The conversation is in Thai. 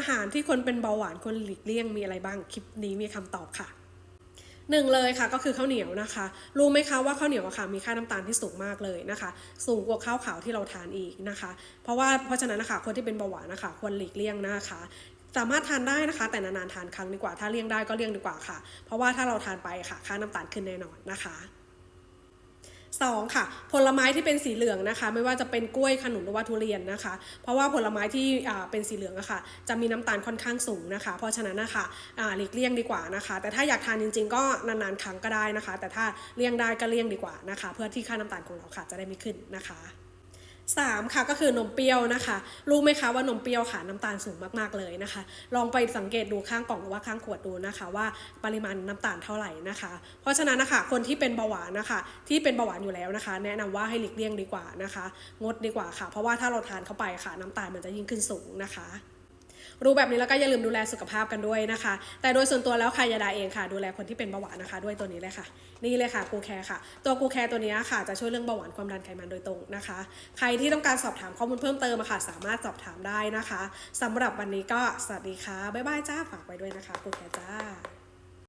อาหารที่คนเป็นเบาหวานควรหลีกเลี่ยงมีอะไรบ้าง คลิปนี้มีคำตอบค่ะหนึ่งเลยค่ะก็คือข้าวเหนียวนะคะ รู้ไหมคะว่าข้าวเหนียวอะค่ะมีค่าน้ำตาลที่สูงมากเลยนะคะ สูงกว่าข้าวขาวที่เราทานอีกนะคะ เพราะว่าเพราะฉะนั้นนะคะคนที่เป็นเบาหวานนะคะควรหลีกเลี่ยงนะคะ สามารถทานได้นะคะ แต่นานๆทานครั้งดีกว่าถ้าเลี่ยงได้ก็เลี่ยงดีกว่าค่ะ เพราะว่าถ้าเราทานไปค่ะค่าน้ำตาลขึ้นแน่นอนนะคะ สองค่ะผลไม้ที่เป็นสีเหลืองนะคะ ไม่ว่าจะเป็นกล้วยขนุนหรือว่าทุเรียนนะคะ เพราะว่าผลไม้ที่เป็นสีเหลืองอะค่ะจะมีน้ำตาลค่อนข้างสูงนะคะ เพราะฉะนั้นนะคะหลีกเลี่ยงดีกว่านะคะ แต่ถ้าอยากทานจริง ๆ ก็นานๆครั้งก็ได้นะคะ แต่ถ้าเลี่ยงได้ก็เลี่ยงดีกว่านะคะ เพื่อที่ค่าน้ำตาลของเราค่ะจะได้ไม่ขึ้นนะคะ สามค่ะก็คือนมเปรี้ยวนะคะ รู้ไหมคะว่านมเปรี้ยวค่ะน้ำตาลสูงมากๆเลยนะคะ ลองไปสังเกตดูข้างกล่องหรือว่าข้างขวดดูนะคะ ว่าปริมาณน้ำตาลเท่าไหร่นะคะ เพราะฉะนั้นนะคะคนที่เป็นเบาหวานนะคะ ที่เป็นเบาหวานอยู่แล้วนะคะ แนะนำว่าให้หลีกเลี่ยงดีกว่านะคะ งดดีกว่าค่ะ เพราะว่าถ้าเราทานเข้าไปค่ะ น้ำตาลมันจะยิ่งขึ้นสูงนะคะ รู้แบบนี้แล้วก็อย่าลืมดูแลสุขภาพกันด้วยนะคะ แต่โดยส่วนตัวแล้วค่ะยาดาเองค่ะ ดูแลคนที่เป็นเบาหวานนะคะ ด้วยตัวนี้เลยค่ะ นี่เลยค่ะกูแคร์ค่ะ ตัวกูแคร์ตัวนี้ค่ะ จะช่วยเรื่องเบาหวานความดันไขมันโดยตรงนะคะ ใครที่ต้องการสอบถามข้อมูลเพิ่มเติมค่ะ สามารถสอบถามได้นะคะสำหรับวันนี้ก็สวัสดีค่ะบ๊ายบายจ้าฝากไว้ด้วยนะคะกูแคร์จ้า